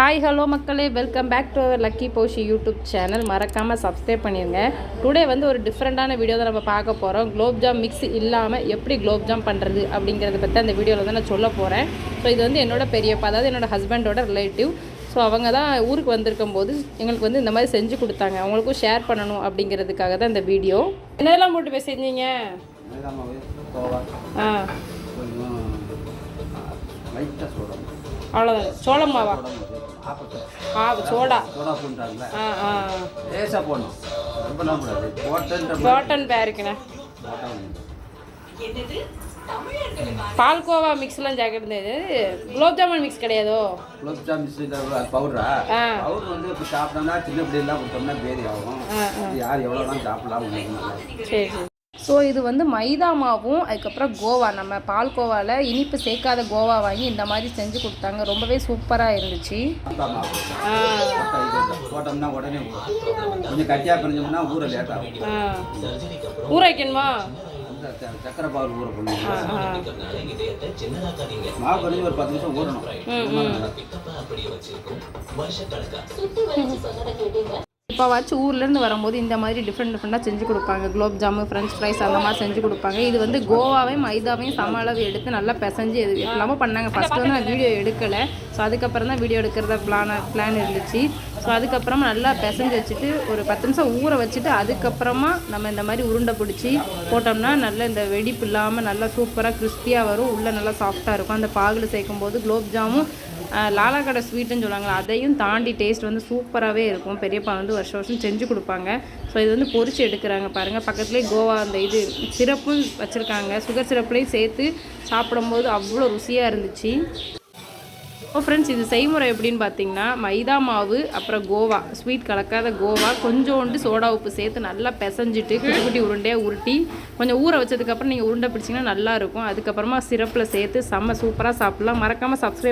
Hi hello மக்களே. Welcome back to our lucky போஷி YouTube channel மறக்காமல் subscribe பண்ணிடுங்க today வந்து ஒரு டிஃப்ரெண்ட்டான வீடியோ தான் நம்ம பார்க்க போகிறோம் குலோப்ஜாம் மிக்ஸ் இல்லாமல் எப்படி குலோப்ஜாம் பண்ணுறது அப்படிங்கிறத பற்றி அந்த வீடியோவில் தான் நான் சொல்ல போகிறேன் ஸோ இது வந்து என்னோட பெரியப்பா அதாவது என்னோட ஹஸ்பண்டோட ரிலேட்டிவ் ஸோ அவங்க தான் ஊருக்கு வந்திருக்கும் போது எங்களுக்கு வந்து இந்த மாதிரி செஞ்சு கொடுத்தாங்க. அவங்களுக்கும் ஷேர் பண்ணணும் அப்படிங்கிறதுக்காக தான் இந்த வீடியோ என்னதெல்லாம் போட்டு போய் செஞ்சீங்க ஆ. அவ்வளோதான் மாவா. சோடா. சோடா சோடா போட்டாங்கல்ல லேசாக போடணும். ரொம்ப கூடாது பேருக்குண்ணே பால்கோவா மிக்ஸ்லாம் சேர்க்கறது குலோப் ஜாமுன் மிக்ஸ் கிடையாதோ? குலோப் ஜாம் பவுடரா. பவுடர் வந்து இப்போ சாப்பிட்டோம்னா சின்ன பிள்ளைலாம் கொடுத்தோம்னா பேதி ஆகும். யார் எவ்வளோ தான் சாப்பிடலாம் சரி. ஸோ இது வந்து மைதா மாவும் அதுக்கப்புறம் கோவா. நம்ம பால்கோவாவில் இனிப்பு சேர்க்காத கோவா வாங்கி இந்த மாதிரி செஞ்சு கொடுத்தாங்க. ரொம்பவே சூப்பராக இருந்துச்சு. போட்டோம்னா உடனே ஊறும். கொஞ்சம் கட்டியாக பிரிஞ்சோம்னா ஊற வைக்கணுமா சக்கரை பால் மாவு ஒரு பத்து நிமிஷம் ஊறணும். இப்போவாச்சும் ஊர்லேருந்து வரும்போது இந்த மாதிரி டிஃப்ரெண்ட் டிஃப்ரெண்ட்டாக செஞ்சு கொடுப்பாங்க. குலோப் ஜாமு ஃப்ரெஞ்ச் ஃப்ரைஸ் அந்த மாதிரி செஞ்சு கொடுப்பாங்க. இது வந்து கோவாவையும் மைதாவையும் சம அளவு எடுத்து நல்லா பிசைஞ்சு எது எல்லாமே பண்ணாங்க. ஃபஸ்ட்டு வந்து நான் வீடியோ எடுக்கலை. ஸோ அதுக்கப்புறம் தான் வீடியோ எடுக்கிறதா பிளான் பிளான் இருந்துச்சு. ஸோ அதுக்கப்புறமா நல்லா பிசைஞ்சு வச்சுட்டு ஒரு பத்து நிமிஷம் ஊற வச்சுட்டு அதுக்கப்புறமா நம்ம இந்த மாதிரி உருண்டை பிடிச்சி போட்டோம்னா நல்ல இந்த வெடிப்பு இல்லாமல் நல்லா சூப்பராக கிறிஸ்பியாக வரும். உள்ளே நல்லா சாஃப்டாக இருக்கும். அந்த பாகில் சேர்க்கும் போது குலோப் ஜாமும் லாலா கடை ஸ்வீட்டுன்னு சொல்லுவாங்களா அதையும் தாண்டி டேஸ்ட் வந்து சூப்பராகவே இருக்கும். பெரியப்பா வந்து வருஷம் வருஷம் செஞ்சு கொடுப்பாங்க. ஸோ இது வந்து பொறிச்சு எடுக்கிறாங்க பாருங்கள் பக்கத்துலேயே கோவா அந்த இது சிரப்பும் வச்சுருக்காங்க. சுகர் சிரப்புலேயும் சேர்த்து சாப்பிடும்போது அவ்வளோ ருசியாக இருந்துச்சு. ஓ ஃப்ரெண்ட்ஸ் இது செய்முறை எப்படின்னு பார்த்தீங்கன்னா மைதா மாவு அப்புறம் கோவா ஸ்வீட் கலக்காத கோவா கொஞ்சோண்டு சோடா உப்பு சேர்த்து நல்லா பிசைஞ்சிட்டு குட்டி குட்டி உருண்டையாக உருட்டி கொஞ்சம் ஊற வச்சதுக்கப்புறம் நீங்கள் உருண்டை பிடிச்சிங்கன்னா நல்லா இருக்கும். அதுக்கப்புறமா சிரப்பில் சேர்த்து செம்ம சூப்பராக சாப்பிட்லாம். மறக்காமல் சப்ஸ்கிரைப்